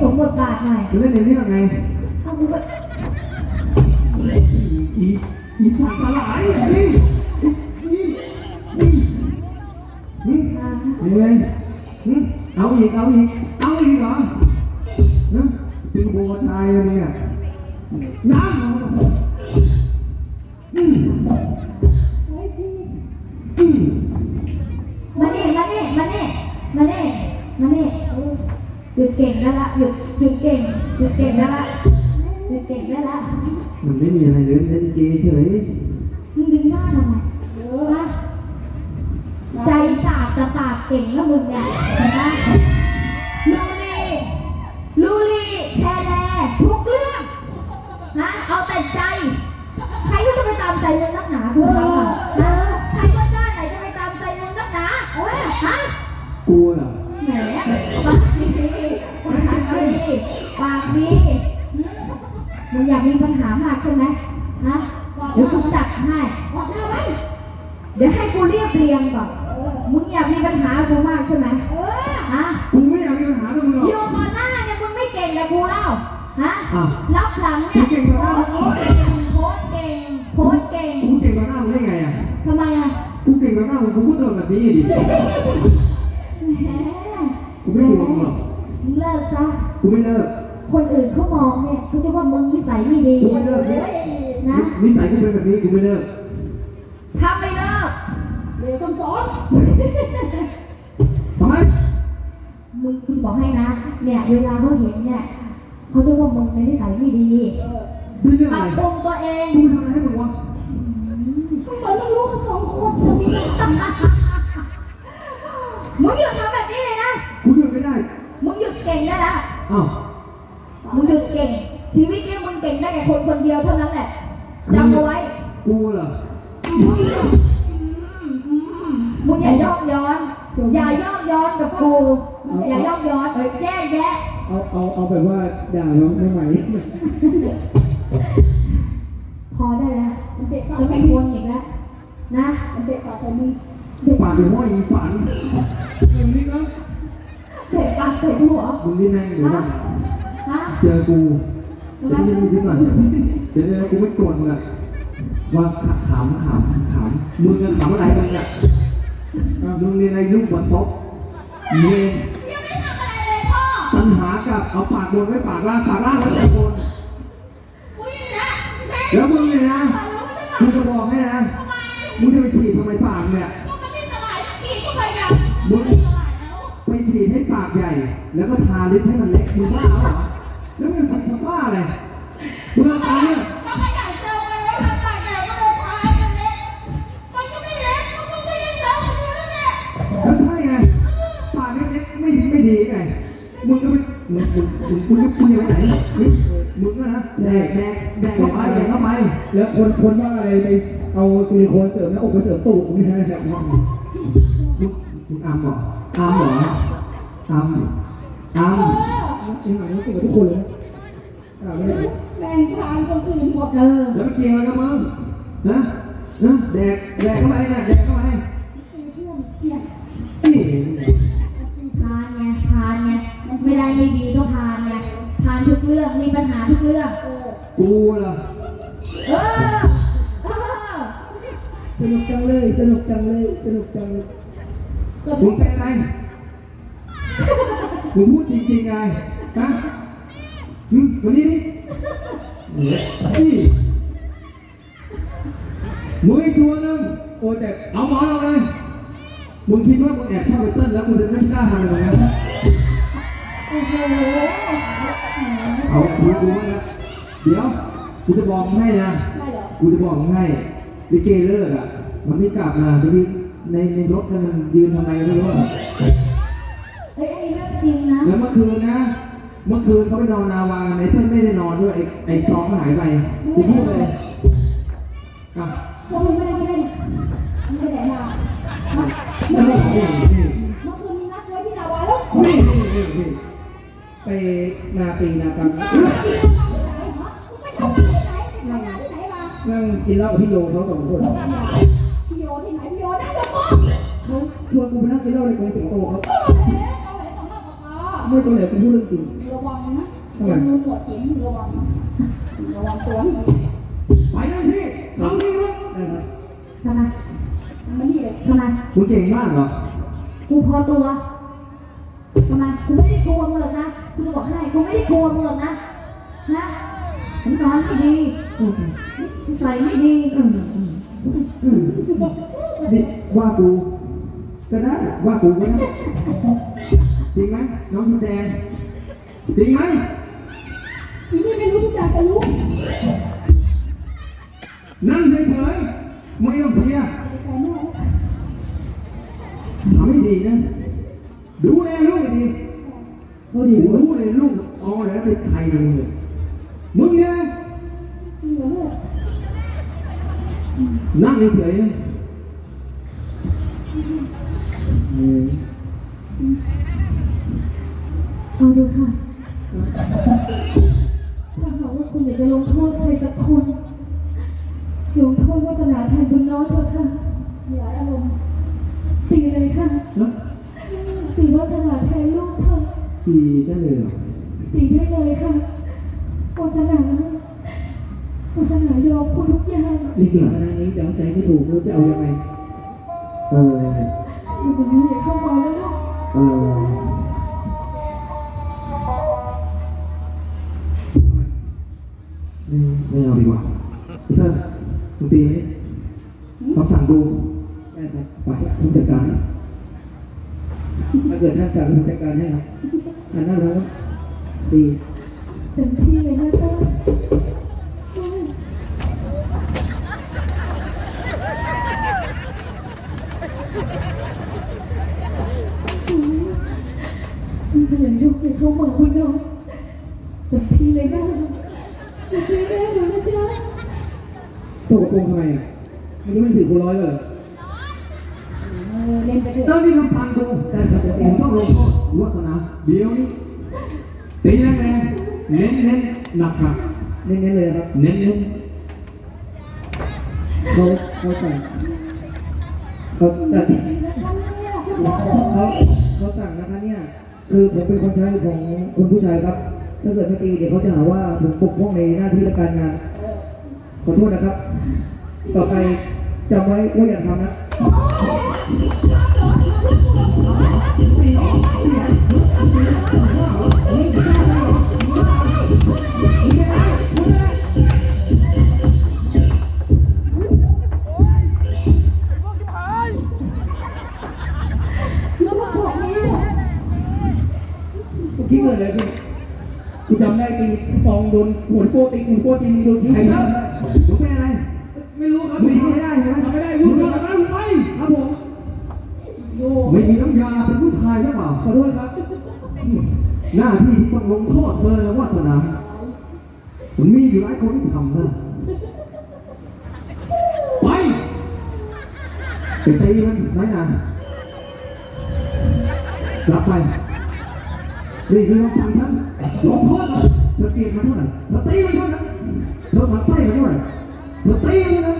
สมบทบาทหน่อยจะเล่นในเรื่องไงเอามึงไปอีอีผักสลายนี่นี่นี่นี่อ่ายังไงหึเอาอีกเอาอีกเอาอีกเหรอนะตีโบชายอะไรเนี่ยน้ำอืมอืมมานี่มานี่มานี่มานี่มานี่ หยุดเก่งแล้วละหยุดหยุดเก่งหยุดเก่งแล้วละหยุดเก่งได้ละมันไม่มีอะไรเลยเล่นเกมเฉยมึงดึงหน้าทำไมฮะใจกาดจะปากเก่งแล้วมึงเนี่ยนะลูลีลูลีแทแลทุกเรื่องฮะเอาแต่ใจ ใครก็จะไปตามใจมึงนักหนาคุณทำอะฮะใครก็ได้ไหนจะไปตามใจมึงนักหนาฮะกูเหรอ ปากดีหืมมึงอยากมีปัญหามากใช่ไหมฮะเดี๋ยวกูจัดให้เดี๋ยวให้กูเรียบเรียงก่อนมึงอยากมีปัญหากูมากใช่ไหมฮะกูไม่อยากมีปัญหากับมึงหรอกโยมอนหน้าเนี่ยมึงไม่เก่งกับกูเล่าฮะอ้าวรับหลังเนี่ยกูเก่งกว่าหน้าโพสต์เก่งโพสต์เก่งโพสต์เก่งกูเก่งกว่าหน้ามึงได้ไงอะทำไมอะกูเก่งกว่าหน้ามึงกูพูดโดนแบบนี้ดิแหมกูไม่กลัวมึงหรอกมึงเลิกซะ กูไม่เลิก คนอื่นเขามองเนี่ยเขาจะว่ามึงนิสัยไม่ดีกูไม่เลิกนี่นะ นิสัยกูเป็นแบบนี้กูไม่เลิก ถ้าไม่เลิกเร็วต้นสอนทำไม มึงคุณบอกให้นะ เนี่ยเวลาเขาเห็นเนี่ยเขาจะว่ามึงเป็นนิสัยไม่ดีด้วยเรื่องปอะรับไรปรุงตัวเองกูทำอะไรให้มึงวะเหมือนเรารู้กันสองคนเลยมึงหยุดทำแบบนี้เลยนะ กูหยุดไม่ได้ มึงหยุดเก่งได้แล้ว อ้าวมึงหยุดเก่ง ชีวิตเนี้มึงเก่งได้แค่คนคนเดียวเท่านั้นแหละจำเอาไว้กูเหรออืมอืมมึงอย่ายอกย้อน อย่ายอกย้อนกับกู อย่ายอกย้อนแยกแยะ เอาเอาเอาแบบว่าด่าน้องได้ไหมพอได้แล้วมันเด็กปากจะไปไม่วนอีกแล้วนะมันเด็กปากไปมึงปากเป็นห้อยอีฝันมึงนี่ก็ เตะปากเตะหัวมึงนี่แม่งอยู่ฮะนะฮะเจอกูเดี๋ยวนี้มึงคิดก่อนเดี๋ยวนี้กูไม่โกรธมึงอะว่าขำขำขำมึงจะขำอะไรมึงอะมึงเรียนอะไรยุ่งกว่าต๊อกเรียนยังไม่ทำอะไรเลยพ่อปัญหากับเอาปากบนไว้ปากล่างปากล่างไว้ปากบนอุ้ยนะแล้วมึงเนี่ยนะกูจะบอกให้นะมึงจะไปฉีดทำไมปากเนี่ยก็มันไม่สลายสักทีก็พยายามมึง ฉีดให้ปากใหญ่ แล้วก็ทาลิปให้มันเล็กมึงบ้าเหรอแล้วมึงฉีดทำบ้าอะไรมึงเอาตาเนี่ยก็ขยายเซลล์มันแล้วทำปากใหญ่ก็เลยทายมันเล็ก มันก็ไม่เล็กเพราะมึงก็ยังเซลล์คนเดียวนั่นแหละก็ใช่ไงปากเล็กๆไม่ไม่ดีไงมึงก็ไม่มึงมึงมึงมึงจะคุยไปไหนมึงมึงก็นะแดกแดกแดกเข้าไปแดกเข้าไปแล้วคนคนว่าอะไรไปเอาซิลิโคนเสริมหน้าอกไปเสริมตูดไม่ใช่แบบมึงมึงอัมหรออัมหรอ อัมอัมจริงๆรู้สึกกับทุกคนเลยนะอ่าไม่ได้แบ่งทางคนอื่นหมดเออแล้วมันเกี่ยวอะไรกับมึงนะนะแดกแดกเข้าไปนะแดกเข้าไปตีเพื่อนเพี้ยนนี่ทานไงทานไงไม่ได้ไม่ดีก็ทานไงทานทุกเรื่องมีปัญหาทุกเรื่องกูเหรอเออเออสนุกจังเลยสนุกจังเลยสนุกจังเลยมึงเป็นอะไร มึงพูดจริงๆไงฮะหืมวันนี้ดินี่มึงอีกตัวหนึงโอ้แต่เอาหมอนเอาเลยมึงคิดว่ามึงแอบชอบไปเต้นแล้วมึงจะไม่กล้าทำอะไรแบบนั้นโอ้โหเอาดูดูไว้นะเดี๋ยวกูจะบอกมึงให้นะ ไม่เหรอกูจะบอกมึงให้ลิเกเลิกอะ มันไม่กลับมาไปยืนในในรถนั่นมันยืนทำไมไม่รู้อะ เมื่อคืนนะ เมื่อคืนเขาไปนอนนาวากันไอ้เต้นไม่ได้นอนด้วยไอ้ไอ้จองก็หายไปกูพูดเลยอะพวกมึงไม่ได้ไม่ได้มึงไปไหนมามานี่นี่นี่เมื่อคืนมีนัดไว้ที่นาวาแล้วนี่นี่นี่นี่ไปนาปีนากรรมที่นาวาที่ไหนฮะมึงไปทำงานที่ไหนไปทำงานที่ไหนมานั่งกินเหล้ากับพี่โยเขาสองคนพี่โยที่ไหนพี่โยนั่งลงมาเขาชวนกูไปนั่งกินเหล้าในกองสิงโตครับ เอาไหนเอาไหนต่อหน้าต่อตาไม่ตรงไหนกูพูดเรื่องจริงระวังนะโดนมือปวดเจ็บระวังนะระวังตัวให้มันไปนั่นที่เขาที่รถได้ครับทำไมมันนี่เลยทำไมมึงเก่งมากเหรอกูพอตัวทำไมกูไม่ได้กลัวมึงหรอกนะกูจะบอกให้กูไม่ได้กลัวมึงหรอกนะฮะสันสอนไม่ดีนิสัยไม่ดีนี่ว่ากูก็ได้ว่ากูก็ได้ จริงไหมน้องชุดแดงจริงไหมอีนี่ไม่รู้จักกันรู้นั่งเฉยๆไม่ต้องเสียแต่แม่ทำให้ดีนะ ดูแลลูกให้ดีเขาดีดูด้วยรู้เลยลูกออแล้วติดใครมึงเลยมึงเนี่ยเหลือเลยนั่งเฉยๆนะเออเอาดูค่ะถ้าหากว่าคุณอยากจะลงโทษใครสักคนลงโทษวาสนาแทนบุญน้อยเถอะค่ะหลายอารมณ์ตีเลยค่ะแล้วตีวาสนาแทนลูกเถอะตีได้เลยเหรอตีได้เลยค่ะวาสนาวาสนายอมคุณทุกอย่างนี่เก่งขนาดนี้จะเอาใจไม่ถูกรู้จะเอายังไงเอออยู่ตรงนี้อย่าเข้ามาแล้วลูกเออไม่ไม่เอาดีกว่าพี่เตอร์มึงตีไหมคำสั่งดู ได้ครับ ไปผู้จัดการ ถ้าเกิดท่านสั่งผมจั ดการให้ครับอันนั้นแล้วดีเต็มที่เลยนะเต้ยมันพยายามยกให้เข้ามาคุณน้อยเต็มที่เลยนะเต็มที่แน่หนูนะจ๊ะตกกระโปรงทำไมอะมันยังไม่สี่คูณร้อยเลยเหรอเออเล่นไปเถเตออะร์นี่คำสั่งดูได้ครับเดี๋ยวผเองมต้องลงโทษวัฒนาเดี๋ยวนี้ตีแรงๆเน้นเน้นๆหนักหนักเน้นๆเลยนะครับ เน้นเน้นเขาเขาสั่งเขาแต่เขาเขาสั่งนะคะเนี่ยคือผมเป็นคนใช้ของคุณผู้ชายครับ ถ้าเกิดไม่ตีเดี๋ยวเขาจะหาว่าผมปกป้องในหน้าที่และการงาน ขอโทษนะครับ ต่อไปจำไว้ว่าอย่าทำนะ ที่เกิดอะไรขึ้นกูจำได้ตีปองโดนหัวโป้ตีหัวโป้ตีโดนทิ้งไอ้เตอร์มึงเป็นอะไร ไม่รู้ครับมึงทำไม่ได้ใช่ไหมทำไม่ได้มึพูงดทำไม่ไม่ได้ได้มึงไปครับผมโยไม่มีน้ำยาเป็นผู้ชายหรือเปล่าขอโทษครับ หน้าที่ที่ต้องลงโทษเธอและวาสนามันมีอยู่หลายคนที่ทำได้ไปไปตีมันน้อยหนากลับไปนี่คือคำสั่งฉันลงโทษมันเธอเกลียดมันเท่าไหร่เธอตีมันเท่านั้นเธอหมันไส้มันเท่าไหร่ เตีนเท่านั้น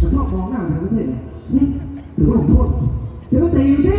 มันชอบมองหน้าเธอไม่ใช่เหรอนี่ถือว่าลงโทษเธอก็ตีมันสิ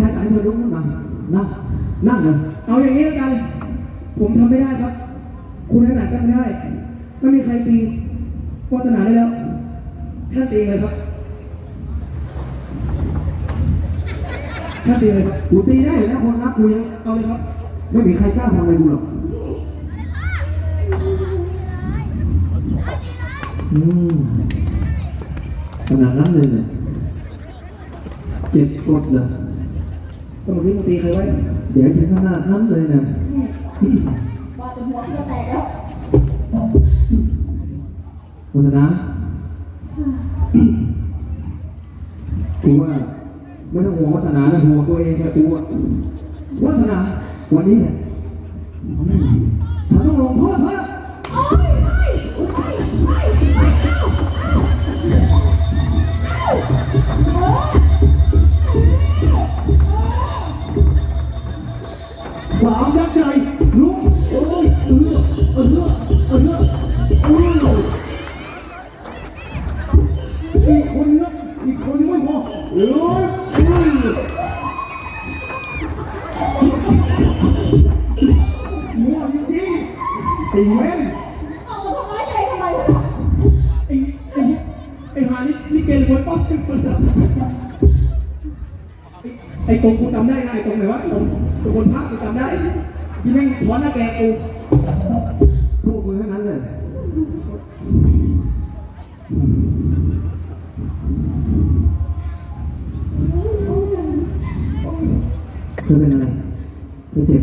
ท่านไหนเธอลุกขึ้นมานั่งนั่งเลยเอาอย่างนี้แล้วกัน ผมทำไม่ได้ครับ คุณถนัดก็ไม่ได้ ไม่มีใครตีวัฒนาได้แล้วท่านตีเลยครับท่านตีเลยครับกูตีได้เลยนะคนรักกูยังเอาเลยครับ ไม่มีใครกล้าทำอะไรกูหรอกขนาดนั้นเลยเนี่ยเจ็บปวดเลย ตำรวจที่มึงตีใครไว้ เดี๋ยวถึงขนาดนั้นเลยเนี่ยว่าจะหัวจะแตกแล้ววัฒนะกูว่าไม่ต้องห่วงวัฒนานะห่วงตัวเองแค่กูอะวัฒนาวันนี้เนี่ยฉันต้องลงโทษเธอ สามยักษ์ใหญ่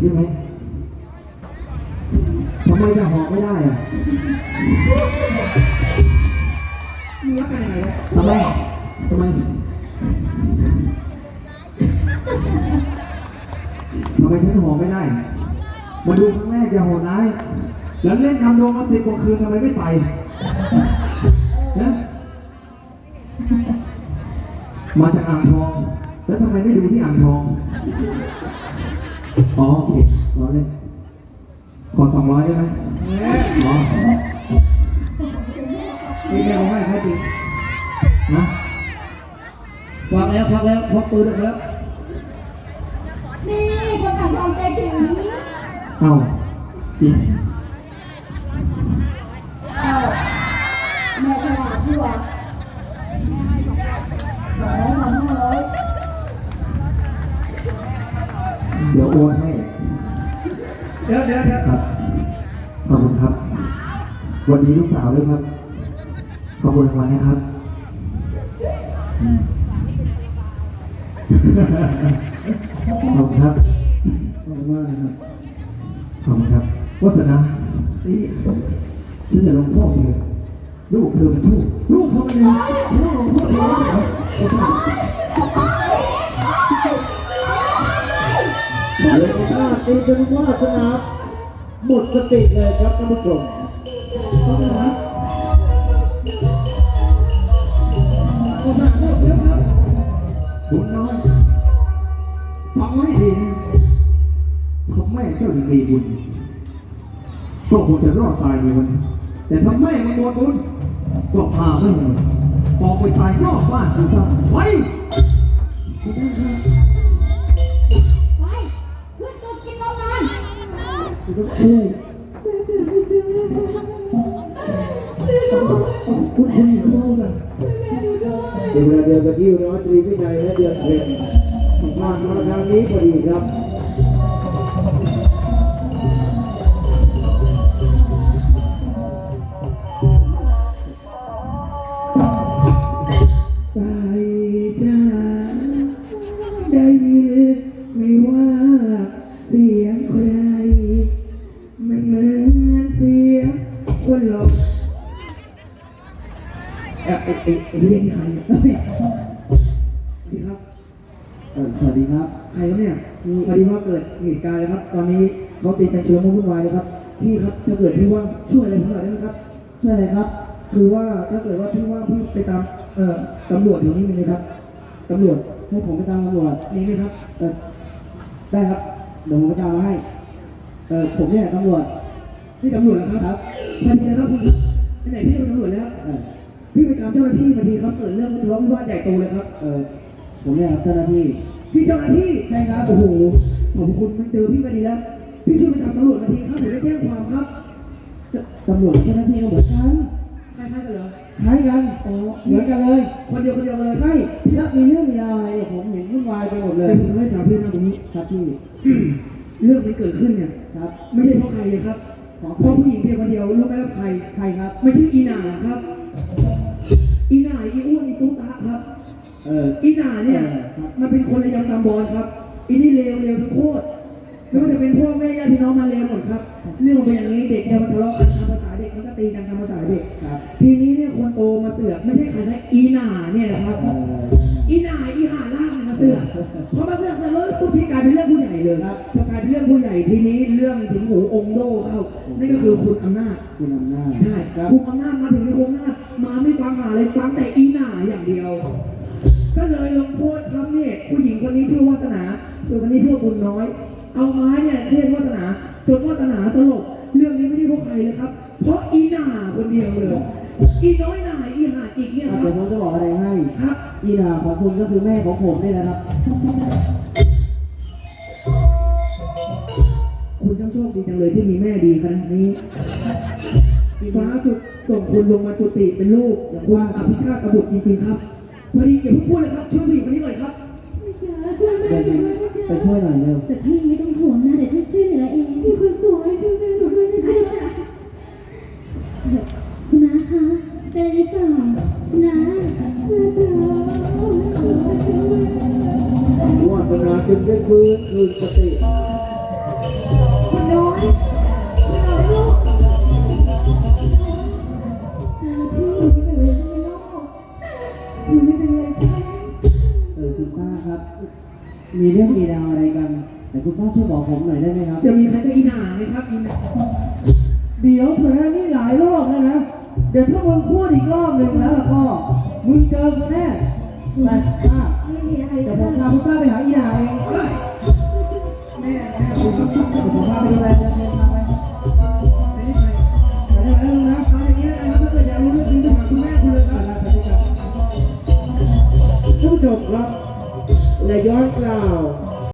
ช่ไหมทำไมจะหอกไม่ได้อะมึงรักกันยังไงวะทำไมทำไมทำไมฉันหอกไม่ได้ มาดูครั้งแรกจะโหดร้าย แล้วเล่นทำโดมาสิบกว่าคืนทำไมไม่ไปนะมาจากอ่างทอง แล้วทำไมไม่ดูที่อ่างทอง อ๋อโอเครอเล่นขอสองร้อยได้ไหมแหมอ๋อนี่แม่ร้องไห้แท้จริงนะควักแล้วควักแล้วควักปืนออกแล้วนี่คนอ่างทองใจถึงเอ้าจริง วันนี้ลูกสาวด้วยครับ ขอบคุณรางวัลนะครับ ขอบคุณครับ ขอบคุณมากนะครับ ขอบคุณครับวัฒนานี่ฉันจะลงโทษเธอลูกเธอเป็นทูตลูกเธอเป็นยังฉันต้องลงโทษเธอแล้วเลยถ้าเป็นจนว่าสนามหมดสติเลยครับท่านผู้ชม ถ้าแม่เจ้าถึงมีบุญก็คงจะรอดตายในวันนี้แต่ถ้าแม่มันหมดบุญก็พาแม่มันออกไปตายนอกบ้านกูซะไปไปขึ้นตัวกินโรงงานกูต้องช่วยคุณคุณอยู่บ้านกันเป็นเวลาเดียวกับที่ร้อยตรีวินัยและเดือนเพ็ญผ่านมาทางนี้พอดีครับ เอ๊ะเอ๊ะเอ๊ะเอ๊ะเรียกใครอะเฮ้ยสวัสดีครับ เออสวัสดีครับใครครับเนี่ยพอดีว่าเกิดเหตุการณ์เลยครับ ตอนนี้เขาติดเป็นชุลมุนวุ่นวายเลยครับ พี่ครับถ้าเกิดพี่ว่างช่วยอะไรผมหน่อยได้ไหมครับ ช่วยอะไรครับ คือว่าถ้าเกิดว่าพี่ว่างพี่ไปตามเอ่อตำรวจแถวนี้มีไหมครับตำรวจให้ผมไปตามตำรวจมีไหมครับเออได้ครับ เดี๋ยวผมไปตามมาให้ เออผมเนี่ยตำรวจพี่ตำรวจนะครับครับพอดีนะครับพี่ครับไปไหนพี่เป็นตำรวจแล้ว พี่ไปตามเจ้าหน้าที่พอดีครับเกิดเรื่องทะเลาะวิวาทใหญ่โตเลยครับ เออผมเนี่ยครับเจ้าหน้าที่พี่เจ้าหน้าที่ใช่ครับโอ้โหขอบคุณมาเจอพี่มาดีแล้ว พี่ช่วยไปตามตำรวจมาทีครับผมได้แจ้งความครับตำรวจกับเจ้าหน้าที่ก็เหมือนกันคล้ายๆกันเหรอคล้ายกันโอ้เหมือนกันเลย คนเดียวคนเดียวเลยใช่แล้วมีเรื่องมีอะไรเนี่ยผมเห็นวุ่นวายไปหมดเลยแต่ผมให้ถามพี่นะตรงนี้ครับพี่เรื่องที่เกิดขึ้นเนี่ยครับ ไม่ใช่เพราะใครเลยครับเพราะผู้หญิงเพียงคนเดียวรู้ไหมว่าใครใครครับ ไม่ใช่อีหนาครับ อีหน่ายอีอ้วนอีตุ๊ตาครับ เออ อีหน่าเนี่ยเออครับมันเป็นคนระยำตำบอลครับ อีนี่เลวเลวทั้งโคตร ไม่ว่าจะเป็นพ่อแม่ญาติพี่น้องมาเลวหมดครับ เรื่องมันเป็นอย่างนี้เด็กจะมาทะเลาะกันตามภาษาเด็กมันก็ตีกันตามภาษาเด็กครับ ทีนี้เนี่ยคนโตมาเสือกไม่ใช่ใครนะอีหน่าเนี่ยนะครับเอออีหน่าอีห่าล่างเนี่ยมาเสือกพอมาเสือกแต่แล้วพูดที่กลายเป็นเรื่องผู้ใหญ่เลยครับพอกลายเป็นเรื่องผู้ใหญ่ทีนี้เรื่องถึงหูองค์โดเข้านั่นก็คือคุณอำนาจคุณอำนาจใช่ครับคุมอำนาจมาถึงในคุมอำนาจมาไม่ฟังหาเลยฟังแต่อีหน่าอย่างเดียวก็เลยลงโทษครับเนี่ยผู้หญิงคนนี้ชื่อวาสนาส่วนคนนี้ชื่อว่าบุญน้อย เอาไม้เนี่ยเทศวาสนาจนวาสนาสลบเรื่องนี้ไม่ได้เพราะใครเลยครับ เพราะอีหน่าคนเดียวเลย อีน้อยหน่าอีหาจิกเนี่ยคอะรัเดี๋ยบวผมจะบอกอะไรให้ครับอีดาของคุณก็คือแม่ของผมนี่แหละครับ คุณช่างโชคดีจังเลยที่มีแม่ดีขนาดนี้ฟ้าจุดส่งคุณลงมาจุติเป็นลูกอย่างว่าอภิชาติกบุตรจริงๆครับพอดีอย่าเพิ่งพูดเลยครับช่วยผู้หญิงคนนี้หน่อยครับจ๋า ช่วยแม่เดี๋ยวหน่อยไปช่วยหน่อยเร็วแต่พี่ไม่ต้องห่วงนะเดี๋ยวฉันช่วยเหลือเองพี่คนสวยช่วยแม่หนูด้วยนะจ๊ะคุณน้าคะเป็นหรือเปล่าคุณน้าแม่จ๋าวาสนาจึงได้ฟื้นคืนสติ มีเรื่องมีราวอะไรกัน แต่คุณป้าช่วยบอกผมหน่อยได้ไหมครับ จะมีใครก็อีหน่าไหมครับอีหน่าเดี๋ยวเผื่อนี่หลายรอบแล้วนะ เดี๋ยวถ้ามึงพูดอีกรอบหนึ่งแล้วล่ะก็มึงเจอกูแน่ไปป้าไม่มีอะไรเดี๋ยวผค่ะมพาคุณป้าไปหาอีหนาเองเฮ้ยแม่แม่คุณครับเดี๋ยวผมพาไปดูแลเดินเดินทางไปไม่ใช่ใครไปได้ไหมลูกนะเอาอย่างนี้นะครับถ้าเกิดอยากรู้เรื่องจริงไปหาคุณแม่คุณเลยครับไปด้วยกันท่านผู้ชมครับ La York Crown.